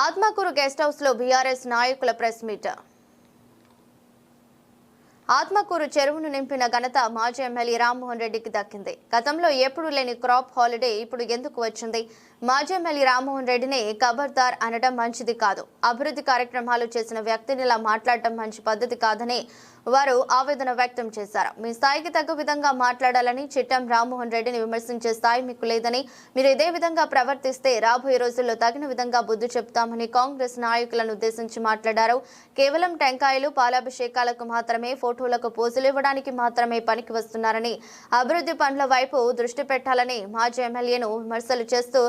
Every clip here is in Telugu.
ఆత్మకూరు గెస్ట్ హౌస్లో బీఆర్ఎస్ నాయకుల ప్రెస్ మీట్. ఆత్మకూరు చెరువును నింపిన ఘనత మాజీ ఎమ్మెల్యే రామ్మోహన్ రెడ్డికి దక్కింది. గతంలో ఎప్పుడు లేని క్రాప్ హాలిడే ఇప్పుడు ఎందుకు వచ్చింది? మాజీ ఎమ్మెల్యే రామ్మోహన్ రెడ్డిని ఖబర్దార్ అనడం మంచిది కాదు. అభివృద్ధి కార్యక్రమాలు చేసిన వ్యక్తిని ఇలా మాట్లాడటం మంచి పద్ధతి కాదని వారు ఆవేదన వ్యక్తం చేశారు. మీ స్థాయికి తగ్గ విధంగా మాట్లాడాలని చిట్టం రామ్మోహన్ రెడ్డిని విమర్శించే స్థాయి మీకు లేదని మీరు ఇదే విధంగా ప్రవర్తిస్తే రాబోయే రోజుల్లో తగిన విధంగా బుద్ధి చెప్తామని కాంగ్రెస్ నాయకులను ఉద్దేశించి మాట్లాడారు. కేవలం టెంకాయలు పాలాభిషేకాలకు మాత్రమే ఫోటోలకు పోజులు ఇవ్వడానికి మాత్రమే పనికి వస్తున్నారని అభివృద్ధి పనుల వైపు దృష్టి పెట్టాలని మాజీ ఎమ్మెల్యేను విమర్శలు చేస్తూ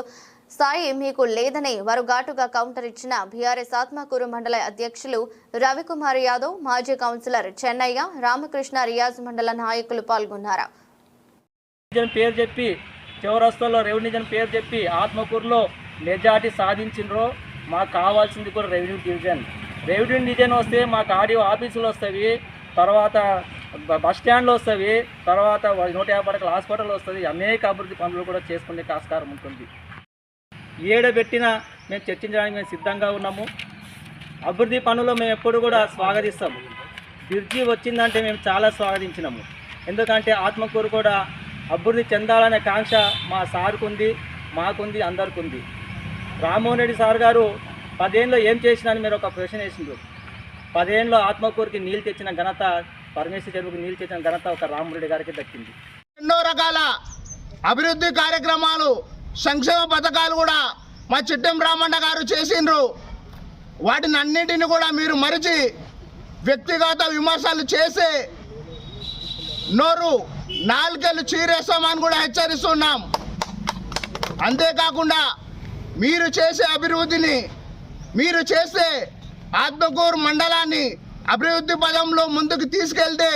స్థాయి మీకు లేదని వారు ఘాటుగా కౌంటర్ ఇచ్చిన బీఆర్ఎస్ ఆత్మకూరు మండల అధ్యక్షులు రవికుమార్ యాదవ్ మాజీ కౌన్సిలర్ చెన్నయ్య రామకృష్ణ రియాజ్ మండల నాయకులు పాల్గొన్నారు. పేరు చెప్పి చౌరస్తాలో రెవెన్యూ పేరు చెప్పి ఆత్మకూరులో మెజార్టీ సాధించిండ్రో మాకు కావాల్సింది కూడా రెవెన్యూ డివిజన్. రెవెన్యూ డివిజన్ వస్తే మాకు ఆడియో ఆఫీసులు వస్తాయి తర్వాత బస్ స్టాండ్లు వస్తాయి తర్వాత నూట యాభై పడకల హాస్పిటల్ వస్తుంది అనేక అభివృద్ధి పనులు కూడా చేసుకునే ఆస్కారం ఉంటుంది. ఏడబెట్టినా మేము చర్చించడానికి మేము సిద్ధంగా ఉన్నాము. అభివృద్ధి పనులు మేము ఎప్పుడు కూడా స్వాగతిస్తాము బ్రిడ్జి వచ్చిందంటే మేము చాలా స్వాగతించినాము. ఎందుకంటే ఆత్మకూరు కూడా అభివృద్ధి చెందాలనే కాంక్ష మా సార్కు ఉంది మాకుంది అందరికి ఉంది రామ్మోహన్ రెడ్డి సార్ గారు పదేళ్ళలో ఏం చేసినని మీరు ఒక ప్రశ్న వేసిండ్రు. పదేళ్ళలో ఆత్మకూరుకి నీళ్ళు తెచ్చిన ఘనత పరమేశ్వర చెరువుకి నీళ్ళు తెచ్చిన ఘనత ఒక రామ్మోహన్ రెడ్డి గారికి దక్కింది. ఎన్నో రకాల అభివృద్ధి కార్యక్రమాలు సంక్షేమ పథకాలు కూడా మా చిట్టం రామన్న గారు చేసిండ్రు. వాటిని అన్నింటిని కూడా మీరు మరిచి వ్యక్తిగత విమర్శలు చేసి నోరు నాలుగేళ్ళు చీరేస్తామని కూడా హెచ్చరిస్తున్నాం. అంతేకాకుండా మీరు చేసే అభివృద్ధిని మీరు చేసే ఆత్మకూరు మండలాన్ని అభివృద్ధి పదంలో ముందుకు తీసుకెళ్తే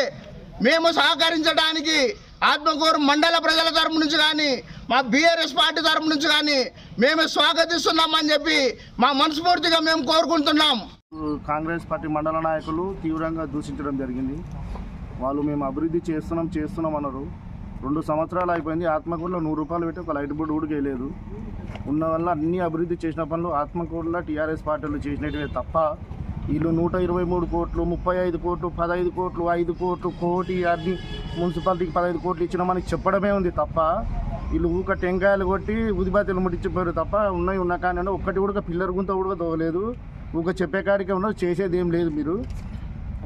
మేము సహకరించడానికి ఆత్మకూరు మండల ప్రజల తరపు నుంచి కానీ మా బీఆర్ఎస్ పార్టీ తరపు నుంచి కానీ మేము స్వాగతిస్తున్నామని చెప్పి మా మనస్ఫూర్తిగా మేము కోరుకుంటున్నాం. కాంగ్రెస్ పార్టీ మండల నాయకులు తీవ్రంగా దూషించడం జరిగింది. వాళ్ళు మేము అభివృద్ధి చేస్తున్నాం చేస్తున్నాం అన్నారు. రెండు సంవత్సరాలు అయిపోయింది ఆత్మకూరులో నూరు రూపాయలు పెట్టి ఒక లైట్ బోర్డు కూడా వేయలేదు. ఉన్న వల్ల అన్ని అభివృద్ధి చేసిన పనులు ఆత్మకూరులో టీఆర్ఎస్ పార్టీలు చేసినట్టువే తప్ప వీళ్ళు నూట ఇరవై మూడు కోట్లు ముప్పై ఐదు కోట్లు పదహైదు కోట్లు ఐదు కోట్లు కోటి అన్ని మున్సిపాలిటీకి పదహైదు కోట్లు ఇచ్చినామని చెప్పడమే ఉంది తప్ప వీళ్ళు ఊక టెంకాయలు కొట్టి ఉదిబాతీలు ముట్టించిపోయారు తప్ప ఉన్నాయి ఉన్న కానీ ఒక్కటి కూడా పిల్లర్ గుంత కూడా తోలేదు ఊక చెప్పే కాడికే ఉన్నది చేసేది ఏం లేదు మీరు.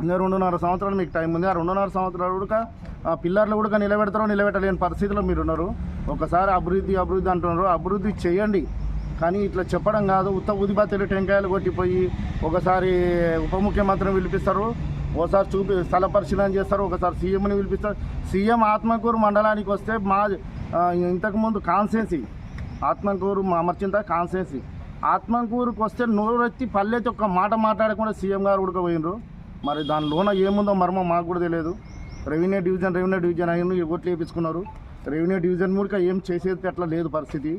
ఇంకా రెండున్నర సంవత్సరాలు మీకు టైం ఉంది. ఆ రెండున్నర సంవత్సరాలు కూడా ఆ పిల్లర్లు కూడా నిలబెడతారో నిలబెట్టలేని పరిస్థితిలో మీరు ఉన్నారు. ఒకసారి అభివృద్ధి అభివృద్ధి అంటున్నారు. అభివృద్ధి చేయండి. కానీ ఇట్లా చెప్పడం కాదు. ఉత్త ఉదిబాతీలు టెంకాయలు కొట్టిపోయి ఒకసారి ఉప ముఖ్యమంత్రిని పిలిపిస్తారు. ఒకసారి చూపి స్థల పరిశీలన చేస్తారు. ఒకసారి సీఎంని పిలిపిస్తారు. సీఎం ఆత్మకూరు మండలానికి వస్తే మా ఇంతకుముందు కాన్సెన్సీ ఆత్మకూరు మా అమర్చింత కాన్సెన్సీ ఆత్మకూరుకు వస్తే నోరెత్తి పల్లెత్తి ఒక్క మాట మాట్లాడకుండా సీఎం గారు ఉడకపోయినరు మరి దానిలోన ఏముందో మర్మం మాకు కూడా తెలియదు. రెవెన్యూ డివిజన్ రెవెన్యూ డివిజన్ అయిన ఓట్లు వేయించుకున్నారు రెవెన్యూ డివిజన్ మూడిక ఏం చేసేది అట్లా లేదు పరిస్థితి.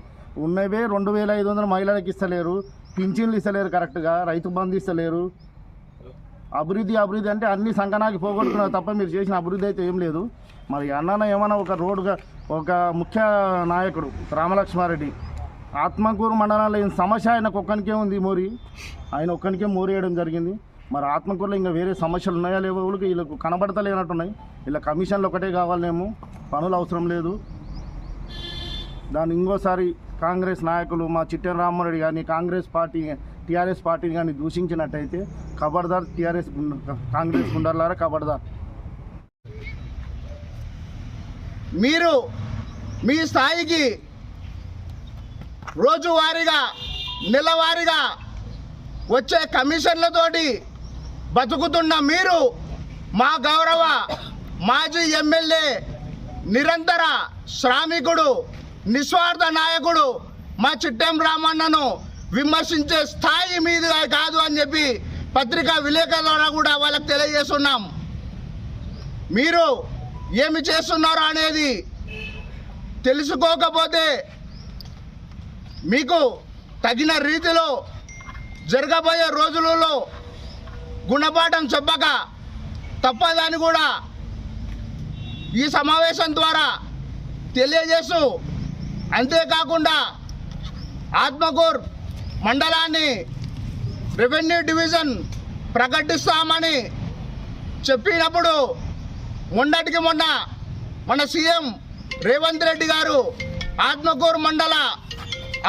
ఉన్నవే రెండు వేల ఐదు వందల మహిళలకు ఇస్తలేరు పింఛన్లు ఇస్తలేరు కరెక్ట్గా రైతు బంధు ఇస్తలేరు. అభివృద్ధి అభివృద్ధి అంటే అన్ని సంఘనాకి పోగొట్టుకున్నారు తప్ప మీరు చేసిన అభివృద్ధి అయితే ఏం లేదు. మరి అన్న ఏమన్నా ఒక రోడ్డుగా ఒక ముఖ్య నాయకుడు రామలక్ష్మారెడ్డి ఆత్మకూరు మండలంలో ఈ సమస్య ఆయనకు ఒక్కనికే ఉంది మోరి. ఆయన ఒక్కనికే మోరేయడం జరిగింది. మరి ఆత్మకూరులో ఇంకా వేరే సమస్యలు ఉన్నాయా లేవో వీళ్ళకి వీళ్ళకు కనబడతలేనట్టున్నాయి. వీళ్ళ కమిషన్లు ఒకటే కావాలేమో పనులు అవసరం లేదు. దాన్ని ఇంకోసారి కాంగ్రెస్ నాయకులు మా చిట్టెన్ రామారెడ్డి కానీ కాంగ్రెస్ పార్టీ టీఆర్ఎస్ పార్టీని కానీ దూషించినట్టయితే ఖబర్దార్ టీఆర్ఎస్ కాంగ్రెస్ గుండర్లారా ఖబర్దార్ మీరు మీ స్థాయికి రోజువారీగా నెలవారీగా వచ్చే కమిషన్లతోటి బతుకుతున్న మీరు మా గౌరవ మాజీ ఎమ్మెల్యే నిరంతర శ్రామికుడు నిస్వార్థ నాయకుడు మా చిట్టెం రామన్నను విమర్శించే స్థాయి మీద కాదు అని చెప్పి పత్రికా విలేకరుల కూడా వాళ్ళకి తెలియజేస్తున్నాం. మీరు ఏమి చేస్తున్నారో అనేది తెలుసుకోకపోతే మీకు తగిన రీతిలో జరగబోయే రోజులలో గుణపాఠం చెప్పక తప్పదని కూడా ఈ సమావేశం ద్వారా తెలియజేస్తూ అంతేకాకుండా ఆత్మకూర్ మండలాన్ని రెవెన్యూ డివిజన్ ప్రకటిస్తామని చెప్పినప్పుడు మొన్నటికి మొన్న మన సీఎం రేవంత్ రెడ్డి గారు ఆత్మకూరు మండల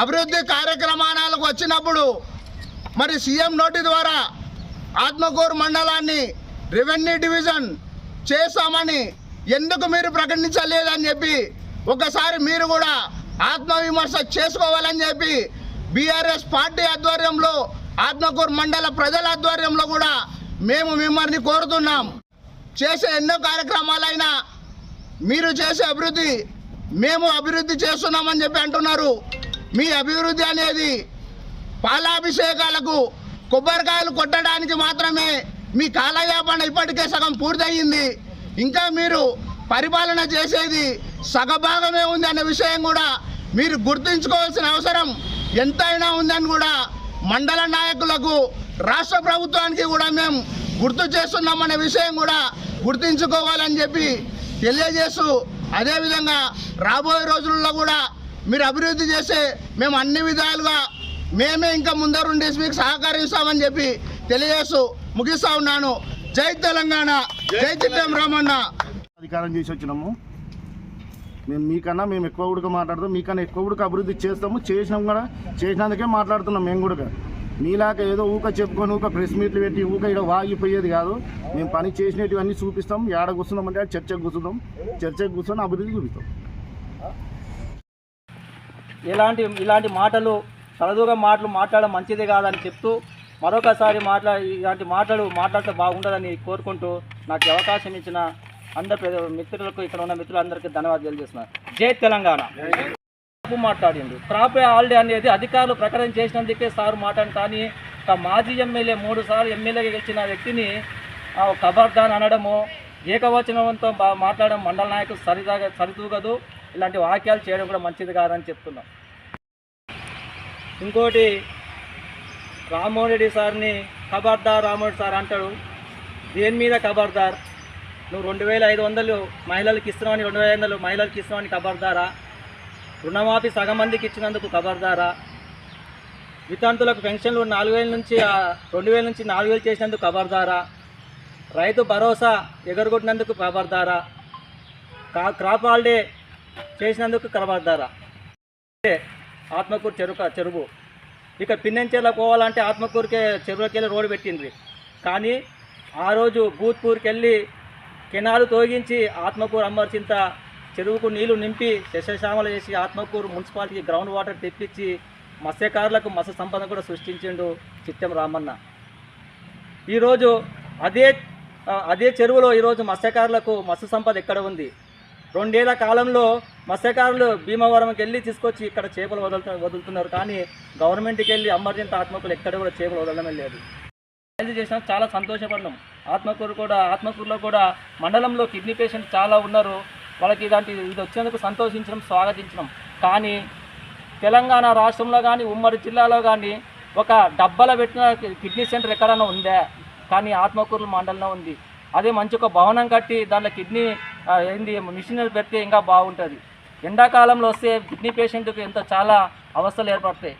అభివృద్ధి కార్యక్రమాలకు వచ్చినప్పుడు మరి సీఎం నోటి ద్వారా ఆత్మకూరు మండలాన్ని రెవెన్యూ డివిజన్ చేస్తామని ఎందుకు మీరు ప్రకటించలేదని చెప్పి ఒకసారి మీరు కూడా ఆత్మవిమర్శ చేసుకోవాలని చెప్పి బీఆర్ఎస్ పార్టీ ఆధ్వర్యంలో ఆత్మకూరు మండల ప్రజల ఆధ్వర్యంలో కూడా మేము మిమ్మల్ని కోరుతున్నాం. చేసే ఎన్నో కార్యక్రమాలైనా మీరు చేసే అభివృద్ధి మేము అభివృద్ధి చేస్తున్నామని చెప్పి అంటున్నారు. మీ అభివృద్ధి అనేది పాలాభిషేకాలకు కొబ్బరికాయలు కొట్టడానికి మాత్రమే మీ కాలయాపన ఇప్పటికే సగం పూర్తయింది. ఇంకా మీరు పరిపాలన చేసేది సగభాగమే ఉంది అనే విషయం కూడా మీరు గుర్తుంచుకోవాల్సిన అవసరం ఎంతైనా ఉందని కూడా మండల నాయకులకు రాష్ట్ర ప్రభుత్వానికి కూడా మేము గుర్తు చేస్తున్నామనే విషయం కూడా గుర్తుంచుకోవాలని చెప్పి తెలియజేస్తూ అదేవిధంగా రాబోయే రోజుల్లో కూడా మీరు అభివృద్ధి చేసే మేము అన్ని విధాలుగా మేమే ఇంకా ముందరుండి మీకు సహకరిస్తామని చెప్పి తెలియజేస్తూ ముగిస్తా ఉన్నాను. జై తెలంగాణ. జై చిట్టం రామన్న. అధికారం చేసి వచ్చినాము. మేము మీకన్నా మేము ఎక్కువ ఉడక మాట్లాడతాం మీకన్నా ఎక్కువ ఉడక అభివృద్ధి చేస్తాము చేసినాం కూడా చేసినందుకే మాట్లాడుతున్నాం మేము కూడా మీలాగా ఏదో ఊక చెప్పుకొని ఊక ప్రెస్ మీట్లు పెట్టి ఊక ఇక్కడ వాగిపోయేది కాదు. మేము పని చేసినటివన్నీ చూపిస్తాం ఏడ కూర్చున్నాం అంటే చర్చకు కూర్చున్నాం. చర్చకు కూర్చొని అభివృద్ధి చూపిస్తాం. ఇలాంటి ఇలాంటి మాటలు సరదుగా మాటలు మాట్లాడడం మంచిది కాదని చెప్తూ మరొకసారి మాట్లా ఇలాంటి మాటలు మాట్లాడితే బాగుండదని కోరుకుంటూ నాకు అవకాశం ఇచ్చిన అందరు ప్రజ- మిత్రులకు ఇక్కడ ఉన్న మిత్రులందరికీ ధన్యవాదాలు తెలియజేస్తున్నాను. జై తెలంగాణ. తప్పు మాట్లాడిండు క్రాప్ హాలిడే అనేది అధికారులు ప్రకటన చేసినందుకే సార్ మాట్లాడి కానీ ఒక మాజీ ఎమ్మెల్యే మూడు సార్లు ఎమ్మెల్యేగా గెలిచిన వ్యక్తిని కబర్దాన్ అనడము ఏకవచనంతో మాట్లాడడం మండల నాయకులు సరిదాగా సరితూగదు ఇలాంటి వాక్యాలు చేయడం కూడా మంచిది కాదని చెప్తున్నాం. ఇంకోటి రామ్మోహన్ రెడ్డి సార్ని ఖబర్దార్ రామ్మోహన్ సార్ అంటాడు. దేని మీద ఖబర్దార్ నువ్వు రెండు వేల ఐదు వందలు మహిళలకు ఇస్తున్నావని రెండు వేల ఐదు వందలు మహిళలకు ఇస్తున్నావని ఖబర్దారా రుణమాఫీ సగం మందికి ఇచ్చినందుకు ఖబర్దారా వితంతులకు పెన్షన్లు నాలుగు వేల నుంచి రెండు వేల నుంచి నాలుగు వేలు చేసినందుకు ఖబర్దారా రైతు భరోసా ఎగరగొట్టినందుకు ఖబర్దారా కా క్రాప్ హాలిడే చేసినందుకు ఖబర్దారా ఆత్మకూరు చెరుక చెరువు. ఇక పిన్నెంచేలా పోవాలంటే ఆత్మకూరుకే చెరువులకెళ్ళి రోడ్డు పెట్టిండ్రి. కానీ ఆ రోజు భూత్పూర్కి వెళ్ళి కెనాలు తొలగించి ఆత్మకూరు అమ్మర్చింత చెరువుకు నీళ్ళు నింపి శశశామలు చేసి ఆత్మకూరు మున్సిపాలిటీకి గ్రౌండ్ వాటర్ తెప్పించి మత్స్యకారులకు మత్స్య సంపద కూడా సృష్టించిండు చిత్తం రామన్న. ఈరోజు అదే అదే చెరువులో ఈరోజు మత్స్యకారులకు మత్స్య సంపద ఎక్కడ ఉంది? రెండేళ్ళ కాలంలో మత్స్యకారులు భీమవరంకి వెళ్ళి తీసుకొచ్చి ఇక్కడ చేపలు వదులుతు వదులుతున్నారు కానీ గవర్నమెంట్కి వెళ్ళి అమర్జెంట్ ఆత్మకులు ఎక్కడ కూడా చేపలు వదలడం లేదు. ఇది చేసినా చాలా సంతోషపడినాం ఆత్మకూరు కూడా ఆత్మకూరులో కూడా మండలంలో కిడ్నీ పేషెంట్ చాలా ఉన్నారు. వాళ్ళకి ఇలాంటి ఇది వచ్చేందుకు సంతోషించడం స్వాగతించడం. కానీ తెలంగాణ రాష్ట్రంలో కానీ ఉమ్మడి జిల్లాలో కానీ ఒక డబ్బాల పెట్టిన కిడ్నీ సెంటర్ ఎక్కడైనా ఉందా? కానీ ఆత్మకూరు మండలంలో ఉంది. అదే మంచి ఒక భవనం కట్టి దాంట్లో కిడ్నీ ఏంది మిషనరీ పెడితే ఇంకా బాగుంటుంది. ఎండాకాలంలో వస్తే కిడ్నీ పేషెంట్కి ఎంతో చాలా అవస్థలు ఏర్పడతాయి.